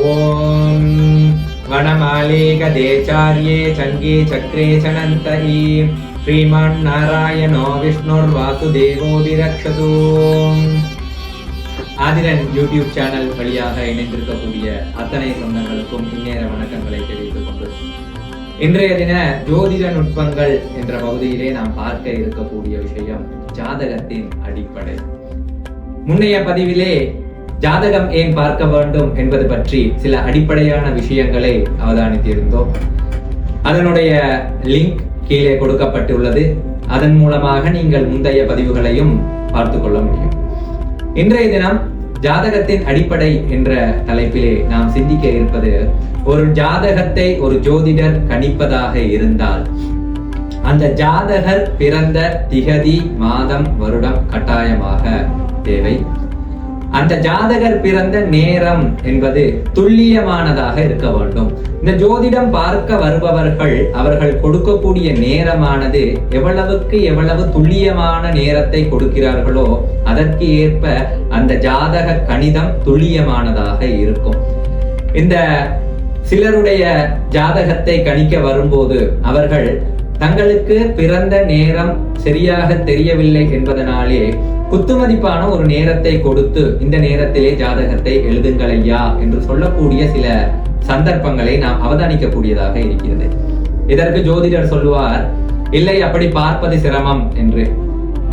ॐ वनमालेकदेचार्ये चङ्गे चक्रे च नन्तहि श्रीमन्नारायणो विष्णुर्वासुदेवो विरक्षतु ஆதிரன் யூடியூப் சேனல் வழியாக இணைந்திருக்கக்கூடிய அத்தனை சொந்தங்களுக்கும் இந்நேர வணக்கங்களை தெரிவித்துக் கொண்டு இன்றைய தின ஜோதிட நுட்பங்கள் என்ற பகுதியிலே நாம் பார்க்க இருக்கக்கூடிய விஷயம் ஜாதகத்தின் அடிப்படை முன்னைய பதிவிலே ஜாதகம் ஏன் பார்க்க வேண்டும் என்பது பற்றி சில அடிப்படையான விஷயங்களை அவதானித்திருந்தோம். அதனுடைய லிங்க் கீழே கொடுக்கப்பட்டுள்ளது. அதன் மூலமாக நீங்கள் முந்தைய பதிவுகளையும் பார்த்து கொள்ள முடியும். இன்றைய தினம் ஜாதகத்தின் அடிப்படை என்ற தலைப்பிலே நாம் சிந்திக்க இருப்பது ஒரு ஜாதகத்தை ஒரு ஜோதிடர் கணிப்பதாக இருந்தால் அந்த ஜாதகர் பிறந்த திகதி மாதம் வருடம் கட்டாயமாக தேவை. அந்த ஜாதகர் பிறந்த நேரம் என்பது துல்லியமானதாக இருக்க வேண்டும். இந்த ஜோதிடம் பார்க்க வருபவர்கள் அவர்கள் கொடுக்கக்கூடிய நேரமானது எவ்வளவுக்கு எவ்வளவு துல்லியமான நேரத்தை கொடுக்கிறார்களோ அதற்கு ஏற்ப அந்த ஜாதக கணிதம் துல்லியமானதாக இருக்கும். இந்த சிலருடைய ஜாதகத்தை கணிக்க வரும்போது அவர்கள் தங்களுக்கு பிறந்த நேரம் சரியாக தெரியவில்லை என்பதனாலே குத்துமதிப்பான ஒரு நேரத்தை கொடுத்து இந்த நேரத்திலே ஜாதகத்தை எழுதுங்கள் ஐயா என்று சொல்லக்கூடிய சில சந்தர்ப்பங்களை நாம் அவதானிக்கக்கூடியதாக இருக்கிறது. இதற்கு ஜோதிடர் சொல்லுவார் இல்லை அப்படி பார்ப்பது சிரமம் என்று.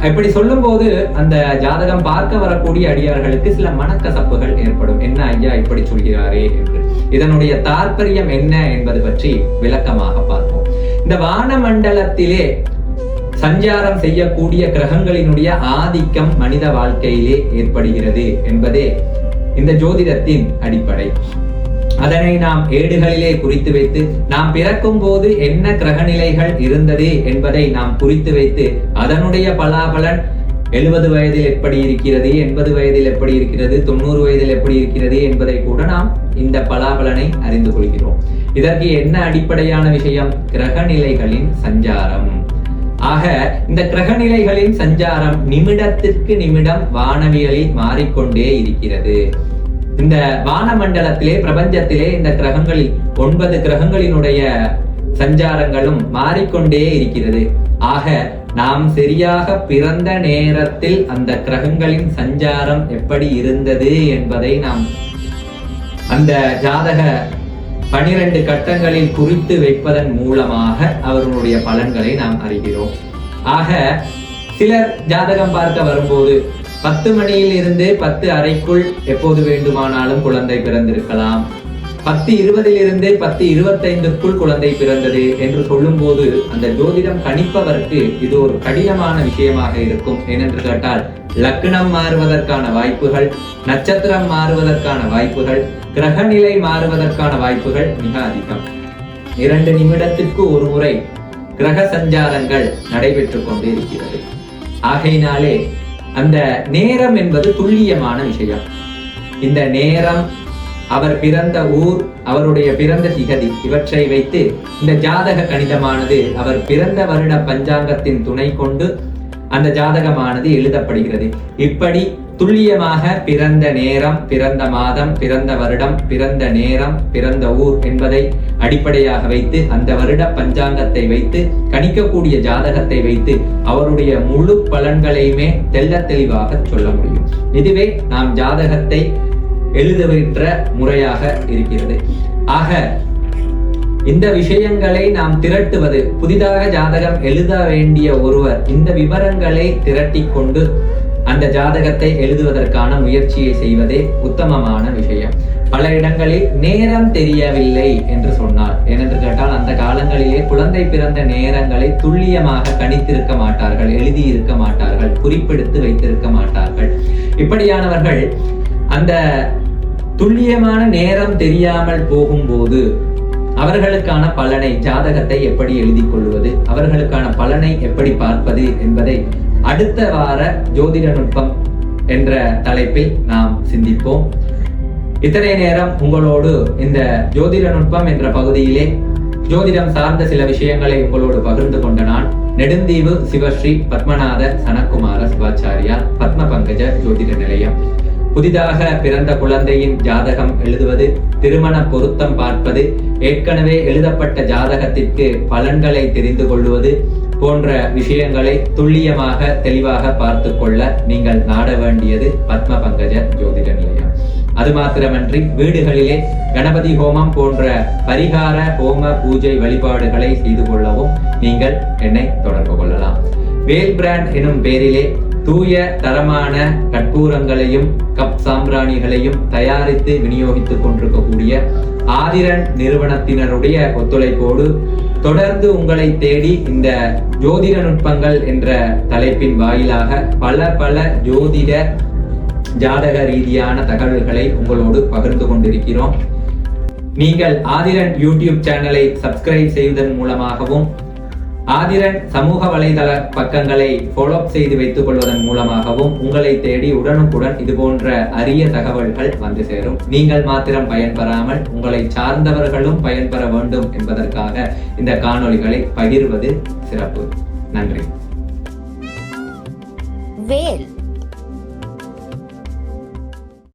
இப்படி சொல்லும்போது அந்த ஜாதகம் பார்க்க வரக்கூடிய அடியார்களுக்கு சில மனக்கசப்புகள் ஏற்படும். என்ன ஐயா இப்படி சொல்கிறாரே என்று. இதனுடைய தாற்பயம் என்ன என்பது பற்றி விளக்கமாக பார்ப்போம். இந்த வானமண்டலத்திலே சஞ்சாரம் செய்யக்கூடிய கிரகங்களினுடைய ஆதிக்கம் மனித வாழ்க்கையிலே ஏற்படுகிறது என்பதே இந்த ஜோதிடத்தின் அடிப்படை. அதனை நாம் ஏடுகளிலே குறித்து வைத்து நாம் பிறக்கும் போது என்ன கிரகநிலைகள் இருந்தது என்பதை நாம் குறித்து வைத்து அதனுடைய பலாபலன் எழுபது வயதில் எப்படி இருக்கிறது எண்பது வயதில் எப்படி இருக்கிறது தொண்ணூறு வயதில் எப்படி இருக்கிறது என்பதை கூட நாம் இந்த பலாபலனை அறிந்து கொள்கிறோம். இதற்கு என்ன அடிப்படையான விஷயம்? கிரகநிலைகளின் சஞ்சாரம். ஆக இந்த கிரகநிலைகளின் சஞ்சாரம் நிமிடத்திற்கு நிமிடம் வானவியலில் மாறிக்கொண்டே இருக்கிறது. இந்த வானமண்டலத்திலே பிரபஞ்சத்திலே இந்த கிரகங்களில் ஒன்பது கிரகங்களினுடைய சஞ்சாரங்களும் மாறிக்கொண்டே இருக்கிறது. ஆக நாம் சரியாக பிறந்த நேரத்தில் அந்த கிரகங்களின் சஞ்சாரம் எப்படி இருந்தது என்பதை நாம் அந்த ஜாதக பனிரெண்டு கட்டங்களில் குறித்து வைப்பதன் மூலமாக அவர்களுடைய பலன்களை நாம் அறிகிறோம். ஆக சிலர் ஜாதகம் பார்க்க வரும்போது பத்து மணியில் இருந்து பத்து அறைக்குள் எப்போது வேண்டுமானாலும் குழந்தை பிறந்திருக்கலாம். பத்து இருபதிலிருந்தே பத்து இருபத்தைந்துக்குள் குழந்தை பிறந்தது என்று சொல்லும்போது அந்த ஜோதிடம் கணிப்பவருக்கு இது ஒரு கடினமான விஷயமாக இருக்கும். ஏனென்று கேட்டால் லக்னம் மாறுவதற்கான வாய்ப்புகள் நட்சத்திரம் மாறுவதற்கான வாய்ப்புகள் கிரகநிலை மாறுவதற்கான வாய்ப்புகள் மிக அதிகம். இரண்டு நிமிடத்திற்கு ஒரு முறை கிரக சஞ்சாரங்கள் நடைபெற்றுக் கொண்டே இருக்கிறது. ஆகையினாலே அந்த நேரம் என்பது துல்லியமான விஷயம். இந்த நேரம் அவர் பிறந்த ஊர் அவருடைய பிறந்த திகதி இவற்றை வைத்து இந்த ஜாதக கணிதமானது அவர் பிறந்த வருட பஞ்சாங்கத்தின் துணை கொண்டு அந்த ஜாதகமானது எழுதப்படுகிறது. இப்படி துல்லியமாக பிறந்த நேரம் பிறந்த மாதம் பிறந்த வருடம் பிறந்த நேரம் பிறந்த ஊர் என்பதை அடிப்படையாக வைத்து அந்த வருட பஞ்சாங்கத்தை வைத்து கணிக்கக்கூடிய ஜாதகத்தை வைத்து அவருடைய முழு பலன்களையுமே தெள்ள தெளிவாக சொல்ல முடியும். இதுவே நாம் ஜாதகத்தை எழுதுகின்ற முறையாக இருக்கிறது. ஆக இந்த விஷயங்களை நாம் திரட்டுவது புதிதாக ஜாதகம் எழுத வேண்டிய ஒருவர் இந்த விவரங்களை திரட்டி கொண்டு அந்த ஜாதகத்தை எழுதுவதற்கான முயற்சியை செய்வதே உத்தமமான விஷயம். பல இடங்களில் நேரம் தெரியவில்லை என்று சொன்னார் ஏனென்று கேட்டால் அந்த காலங்களிலே குழந்தை பிறந்த நேரங்களை துல்லியமாக கணித்திருக்க மாட்டார்கள் எழுதியிருக்க மாட்டார்கள் குறிப்பெடுத்து வைத்திருக்க மாட்டார்கள். இப்படியானவர்கள் அந்த துல்லியமான நேரம் தெரியாமல் போகும்போது அவர்களுக்கான பலனை ஜாதகத்தை எப்படி எழுதி கொள்வது அவர்களுக்கான பலனை எப்படி பார்ப்பது என்பதை அடுத்த வார ஜோதிட நுட்பம் என்ற தலைப்பில் நாம் சிந்திப்போம். இத்தனை நேரம் உங்களோடு இந்த ஜோதிட நுட்பம் என்ற பகுதியிலே ஜோதிடம் சார்ந்த சில விஷயங்களை உங்களோடு பகிர்ந்து கொண்ட நான் நெடுந்தீவு சிவஸ்ரீ பத்மநாத சனக்குமார சிவாச்சாரியார் பத்ம பங்கஜ ஜோதிட நிலையம். புதிதாக பிறந்த குழந்தையின் ஜாதகம் எழுதுவது திருமண பொருத்தம் பார்ப்பது ஏற்கனவே எழுதப்பட்ட ஜாதகத்திற்கு பலன்களை தெரிந்து கொள்வது போன்ற விஷயங்களை துல்லியமாக தெளிவாக பார்த்து கொள்ள நீங்கள் நாட வேண்டியது பத்ம பங்கஜ ஜோதிட நிலையம். அது மாத்திரமன்றி வீடுகளிலே கணபதி ஹோமம் போன்ற பரிகார ஹோம பூஜை வழிபாடுகளை செய்து கொள்ளவும் நீங்கள் என்னை தொடர்பு கொள்ளலாம். வேல் பிராண்ட் எனும் பெயரிலே தூய தரமான கற்பூரங்களையும் கப் சாம்பிராணிகளையும் தயாரித்து விநியோகித்துக் கொண்டிருக்கக்கூடிய ஆதிரன் நிறுவனத்தினருடைய ஒத்துழைப்போடு தொடர்ந்து உங்களை தேடி இந்த ஜோதிட நுட்பங்கள் என்ற தலைப்பின் வாயிலாக பல பல ஜோதிட ஜாதக ரீதியான தகவல்களை உங்களோடு பகிர்ந்து கொண்டிருக்கிறோம். நீங்கள் ஆதிரன் யூடியூப் சேனலை சப்ஸ்கிரைப் செய்வதன் மூலமாகவும் ஆதிரன் சமூக வலைதள பக்கங்களை ஃபாலோ செய்து வைத்துக் கொள்வதன் மூலமாகவும் உங்களை தேடி உடனுக்குடன் இது போன்ற அரிய தகவல்கள் வந்து சேரும். நீங்கள் மாத்திரம் பயன்பெறாமல் உங்களை சார்ந்தவர்களும் பயன்பெற வேண்டும் என்பதற்காக இந்த காணொளிகளை பகிர்வது சிறப்பு. நன்றி. வேல்